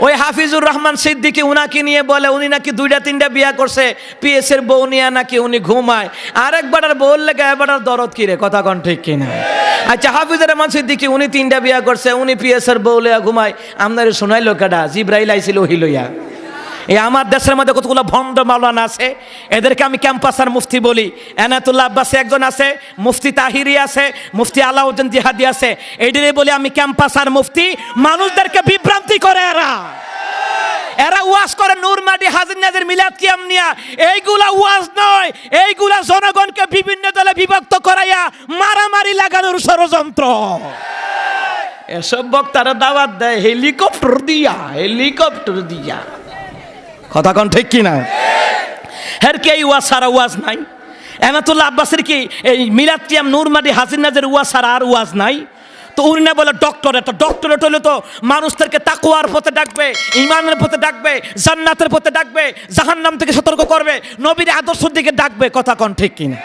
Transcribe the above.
ওই হাফিজুর রহমান সিদ্দিকি উনাকে নিয়ে বলে, উনি নাকি দুইটা, তিনটা বিয়া করছে পিএস এর বউ নিয়ে নাকি উনি ঘুমায়। আরেকবার বউ লেগে এবার দরদ কিরে কথা কন ঠিক কিনা? আচ্ছা হাফিজুর রহমান সিদ্দিকি, উনি তিনটা বিয়া করছে, উনি পিএস এর বউ লিয়া ঘুমায়। আপনার শোনাইল কেডা? জিব্রাইল আইছিল হিলইয়া এই আমার দেশের মধ্যে কতগুলো ভণ্ড মাওলানা আছে, এদেরকে আমি ক্যাম্পাসার মুফতি বলি। এনাতুল্লাহ আব্বাসী একজন আছে, মুফতি তাহিরি আছে, মুফতি আলাউদ্দিন জিহাদি আছে। এদেরই বলি আমি ক্যাম্পাসার মুফতি। মানুষদেরকে বিভ্রান্তি করে। ওয়াজ করে নূরমাটি হাজির নাজির মিলাদ কিয়াম নিয়া এইগুলা ওয়াজ নয়। এইগুলা জনগণকে বিভিন্ন দলে বিভক্ত করাইয়া মারামারি লাগানোর ষড়যন্ত্র। এসব বক্তারা দাওয়াত দেয় হেলিকপ্টার দিয়া হেলিকপ্টার দিয়া। কথা কন ঠিক কি না? হের কে ওয়াজ সারা ওয়াজ নাই? এনাতুল্লাহ আব্বাসের কি এই মিলাদ কিয়াম নূরমাটি হাজির নাজের ওয়াজ সারা আর ওয়াজ নাই? তো উনি না বলে ডক্টরেট ডক্টরেট হলে তো মানুষদেরকে তাকুয়ার পথে ডাকবে, ইমানের পথে ডাকবে, জান্নাতের পথে ডাকবে, জাহান্নাম থেকে সতর্ক করবে, নবীর আদর্শের দিকে ডাকবে, কথা কন ঠিক কিনা?